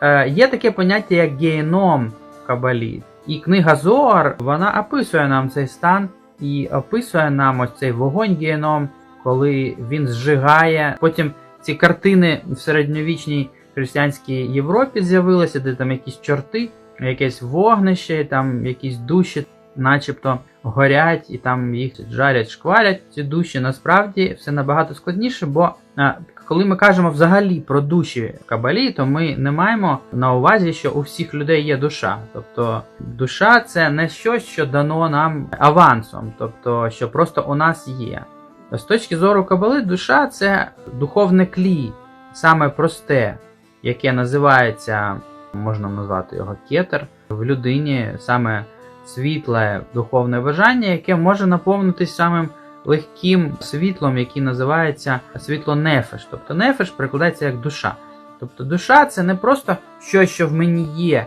е, є таке поняття як геном Кабалі. І книга Зоар вона описує нам цей стан і описує нам ось цей вогонь геном, коли він зжигає. Потім ці картини в середньовічній християнській Європі з'явилися, де там якісь чорти, якесь вогнище, там якісь душі, начебто горять, і там їх жарять, шкварять ці душі. Насправді все набагато складніше, бо е, коли ми кажемо взагалі про душі кабалі, то ми не маємо на увазі, що у всіх людей є душа. Тобто душа це не щось, що дано нам авансом, тобто що просто у нас є. З точки зору кабали, душа це духовне клі, саме просте, яке називається, можна назвати його кетер, в людині саме світле духовне бажання, яке може наповнитись самим легким світлом, який називається світло нефеш. Тобто нефеш перекладається як душа. Тобто душа це не просто щось, що в мені є,